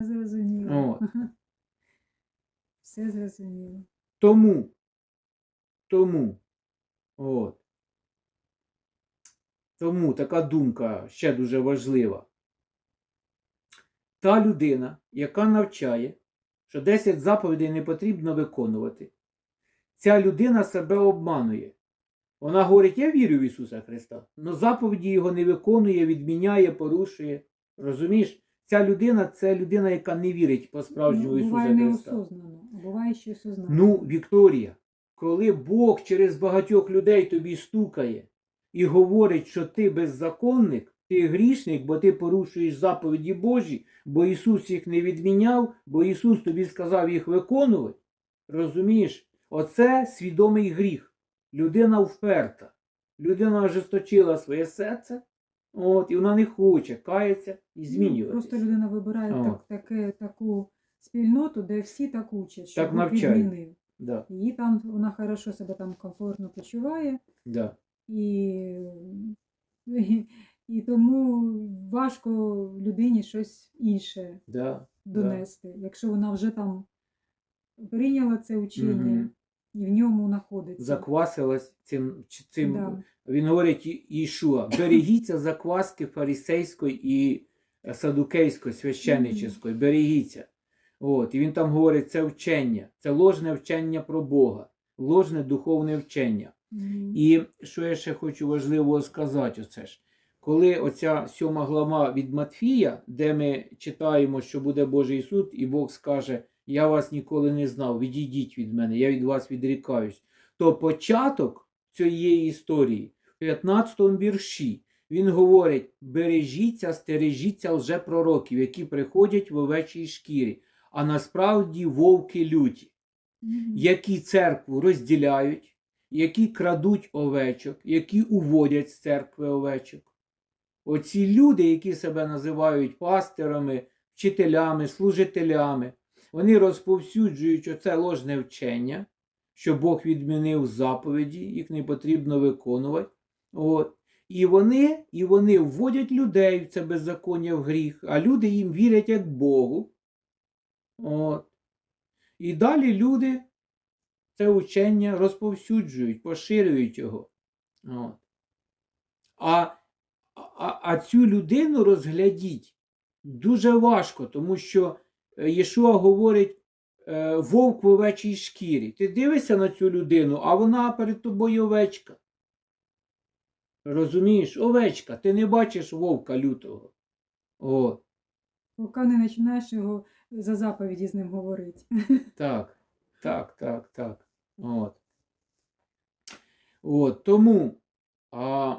Зрозуміло. От. Все зрозуміло. Тому, тому, от. Тому така думка ще дуже важлива. Та людина, яка навчає, що 10 заповідей не потрібно виконувати, ця людина себе обманує. Вона говорить, я вірю в Ісуса Христа, але заповіді його не виконує, відміняє, порушує. Розумієш? Ця людина це людина, яка не вірить по-справжньому в Ну, Ісуса Христа. неосознано, буває ще осознано. Ну, Вікторія, коли Бог через багатьох людей тобі стукає і говорить, що ти беззаконник, ти грішник, бо ти порушуєш заповіді Божі, бо Ісус їх не відміняв, бо Ісус тобі сказав їх виконувати. Розумієш? Оце свідомий гріх. Людина вперта. Людина ожесточила своє серце, от, і вона не хоче каятися і Ну, змінюватися. Просто людина вибирає От. так, таке, таку спільноту, де всі так учать, що Так відмінив. Да, Її там вона хорошо себе там комфортно почуває, да. і, і, і тому важко людині щось інше Да, донести, якщо вона вже там прийняла це учення Мгм. І в ньому знаходиться. заквасилась цим, цим Да. він говорить Ішуа, берегіться закваски фарисейської і садукейської, священническої, берегіться. От, і він там говорить, це вчення, це ложне вчення про Бога, ложне духовне вчення. І що я ще хочу важливого сказати, оце ж, коли оця сьома глава від Матфія, де ми читаємо, що буде Божий суд, і Бог скаже: Я вас ніколи не знав, відійдіть від мене, я від вас відрікаюсь. То початок цієї історії в 15 вірші він говорить: бережіться, стережіться лжепророків, які приходять в овечій шкірі, а насправді вовки люті які церкву розділяють, які крадуть овечок, які уводять з церкви овечок. Оці люди, які себе називають пастирами, вчителями, служителями, вони розповсюджують оце ложне вчення, що Бог відмінив заповіді, їх не потрібно виконувати. От. І вони, і вони вводять людей в це беззаконня в гріх, а люди їм вірять як Богу. От. І далі люди це учення розповсюджують, поширюють його. От. А, а, а цю людину розглядіть дуже важко, тому що Єшуа говорить е, вовк в овечій шкірі. Ти дивишся на цю людину, а вона перед тобою овечка. Розумієш, овечка, ти не бачиш вовка лютого. Поки не починаєш його за заповіді з ним говорити. Так, так, так, так. От. От, тому а,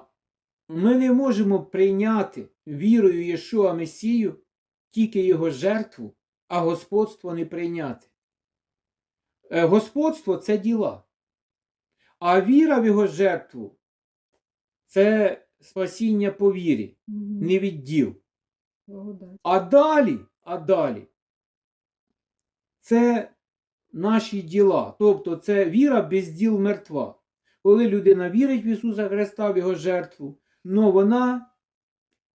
ми не можемо прийняти вірою Єшуа Месію тільки його жертву, а господство не прийняти. Е, Господство це діла. А віра в його жертву це спасіння по вірі, не від діл. А далі, а далі це наші діла. Тобто це віра без діл мертва. Коли людина вірить в Ісуса Христа, в Його жертву, але вона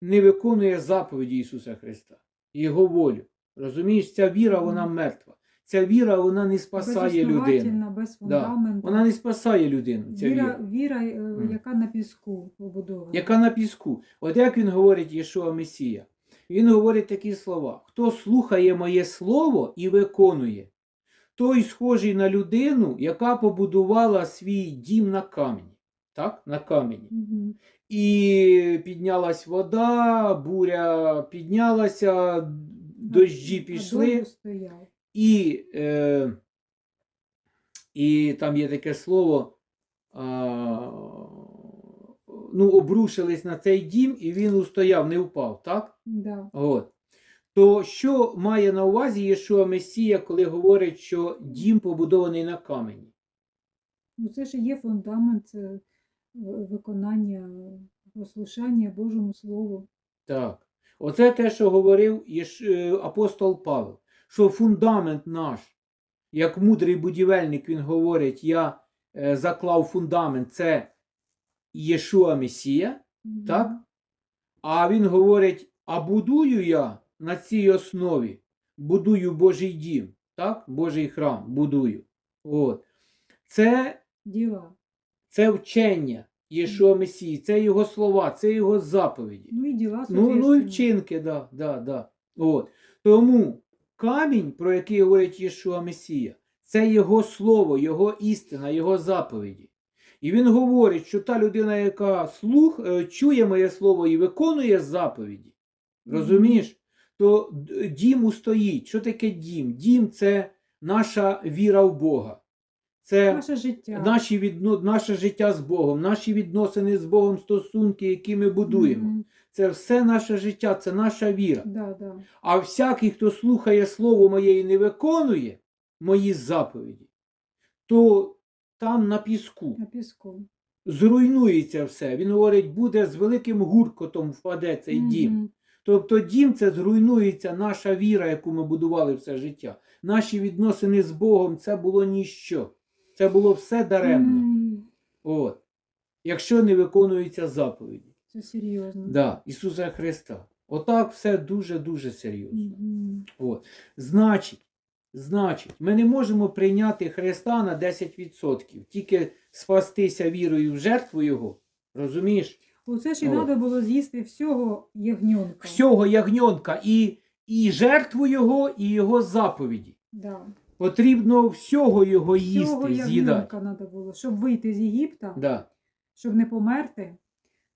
не виконує заповіді Ісуса Христа, Його волю. Розумієш, ця віра, вона мертва. Ця віра, вона не спасає людину. Без Да. Вона не спасає людину. Ця віра, віра. віра, е, яка на піску побудована. яка на піску. От як він говорить Єшуа Месія? Він говорить такі слова: хто слухає моє слово і виконує, той схожий на людину, яка побудувала свій дім на камені. Так? На камені. Мгм. І піднялась вода, буря піднялася, дощі пішли. І, е, і там є таке слово, а, ну, обрушились на цей дім, і він устояв, не впав, так? Да. От. То що має на увазі Єшуа Месія, коли говорить, що дім побудований на камені? Ну, це ж є фундамент виконання, послушання Божому Слову. Так. Оце те, що говорив е, апостол Павел, що фундамент наш, як мудрий будівельник, він говорить, я е, заклав фундамент, це Єшуа Месія, так? А він говорить: а будую я на цій основі будую Божий дім, так? Божий храм будую. От. Це, це вчення Єшуа Месії, це його слова, це його заповіді. Ну і діла Ну, ну і вчинки, да, да, да. От. Тому камінь, про який говорить Єшуа Месія, це його слово, його істина, його заповіді. І він говорить, що та людина, яка слух, е, чує моє слово і виконує заповіді, розумієш, то дім устоїть. Що таке дім? Дім це наша віра в Бога. Це Наше життя. наші відно... наше життя з Богом, наші відносини з Богом, стосунки, які ми будуємо. Мгм. Це все наше життя, це наша віра. Да, да. А всякий, хто слухає слово моє і не виконує мої заповіді, то там на піску На піску. зруйнується все. Він говорить, буде з великим гуркотом впаде цей дім. Тобто дім це зруйнується наша віра, яку ми будували все життя. Наші відносини з Богом це було ніщо. Це було все даремно. М, От. Якщо не виконуються заповіді. Це серйозно. Да, Ісуса Христа. Отак все дуже-дуже серйозно. Мгм. От. Значить, значить, ми не можемо прийняти Христа на 10%, тільки спастися вірою в жертву Його. Розумієш? Оце ж і треба було з'їсти всього ягньонка. Всього ягньонка і, і жертву Його, і Його заповіді. Да. Потрібно всього його Всього їсти, з'їдати. ягньонка треба було. Щоб вийти з Єгипта, Да, щоб не померти,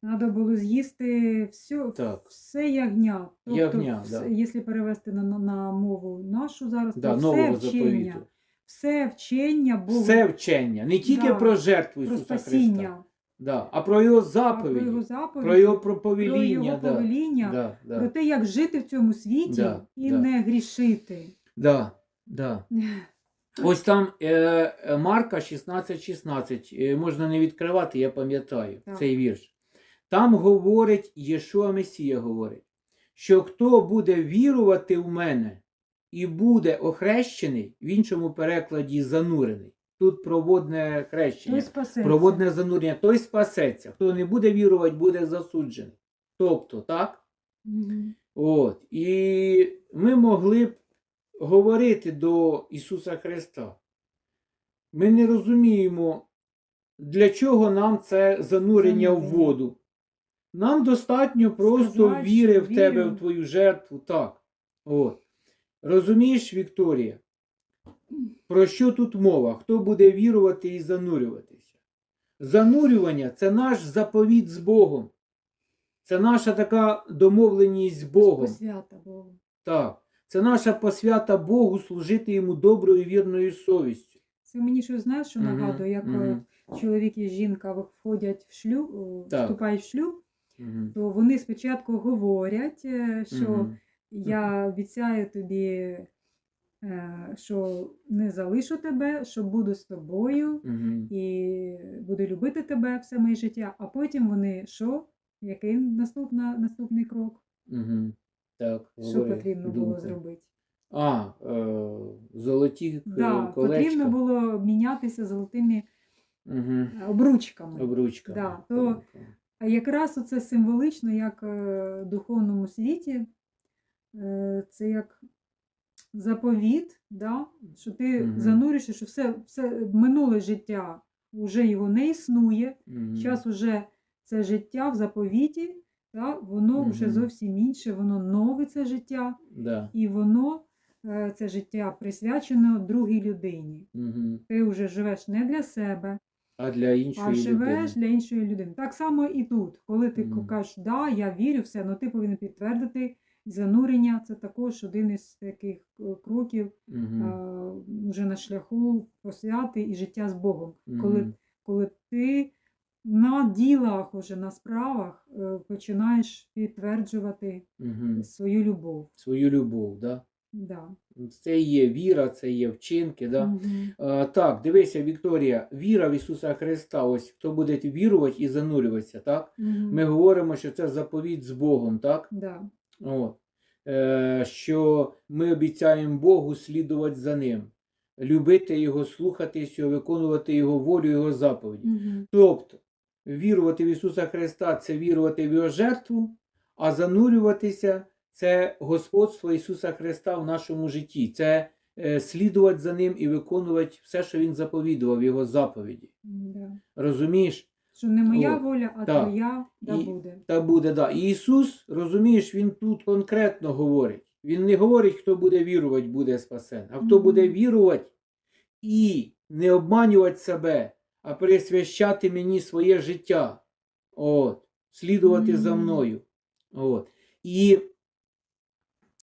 треба було з'їсти все, так. все ягня. Тобто, Ягня, все, да. якщо перевести на, на, на мову нашу зараз, Да, то все нового вчення. заповіту. Все вчення Богу Все вчення. Не тільки Да. про жертву про Ісуса спасіння, Христа, да, а про Його а про його заповіді, про Його про його да, повеління, да, да, про те, як жити в цьому світі Да, і да. не грішити. да, да. Ось там е, е, Марка 16.16. 16. Е, можна не відкривати, я пам'ятаю Так. цей вірш. Там говорить, Єшуа Месія говорить, що хто буде вірувати в мене і буде охрещений, в іншому перекладі занурений. Тут проводне хрещення. Проводне занурення, той спасеться. Хто не буде вірувати, буде засуджений. Тобто, так? Мгм. От. І ми могли б говорити до Ісуса Христа. Ми не розуміємо, для чого нам це занурення в воду. Нам достатньо просто Сказати, віри в тебе, вірю. в твою жертву. Так. От. Розумієш, Вікторія, про що тут мова? Хто буде вірувати і занурюватися? Занурювання це наш заповіт з Богом. Це наша така домовленість з Богом. Богу. Так. Це наша посвята Богу служити йому доброю і вірною совістю. Це мені щось знаєш, що нагадує, як е, мгм. чоловік і жінка входять в шлюб, Так. вступають в шлюб, Мгм. то вони спочатку говорять, е, що Мгм. я обіцяю тобі, е, що не залишу тебе, що буду з тобою Мгм. і буду любити тебе все моє життя. А потім вони що? Який наступна, наступний крок? Мгм. Так, Що говори потрібно було зробити? А, е, золоті е, Да, колечка. потрібно було мінятися золотими Мгм. е, обручками. Да, то- А якраз це символічно, як е, в духовному світі, це як заповіт, да? що ти Мгм. занурюєшся, що все, все минуле життя вже його не існує. Мгм. Зараз уже це життя в заповіті, да? воно вже зовсім інше, воно нове це життя, Да. і воно е, це життя присвячено другій людині. Мгм. Ти вже живеш не для себе, А для іншої а живеш людини. для іншої людини. Так само і тут, коли ти Мгм. кажеш, да, я вірю, все, але ти повинен підтвердити занурення. Це також один із таких е, кроків Мгм. е, вже на шляху посвяти і життя з Богом. Коли, коли ти на ділах, уже на справах е, починаєш підтверджувати Мгм. свою любов. Свою любов, да? Да. Це є віра, це є вчинки. Да? А, так, дивися, Вікторія, віра в Ісуса Христа. Ось хто буде вірувати і занурюватися, так? Мгм. Ми говоримо, що це заповідь з Богом, так? Да. От. Е, що ми обіцяємо Богу слідувати за Ним, любити Його, слухатись Його, виконувати Його волю, Його заповіді. Мгм. Тобто, вірувати в Ісуса Христа це вірувати в Його жертву, а занурюватися це господство Ісуса Христа в нашому житті. Це е, слідувати за Ним і виконувати все, що Він заповідував, Його заповіді. Да. Розумієш? Що не моя О, воля, а твоя да І- буде. Та буде, да. І Ісус, розумієш, Він тут конкретно говорить. Він не говорить, хто буде вірувати, буде спасен, а хто Мгм. буде вірувати і не обманювати себе, а присвящати мені своє життя. От, слідувати за мною. От. І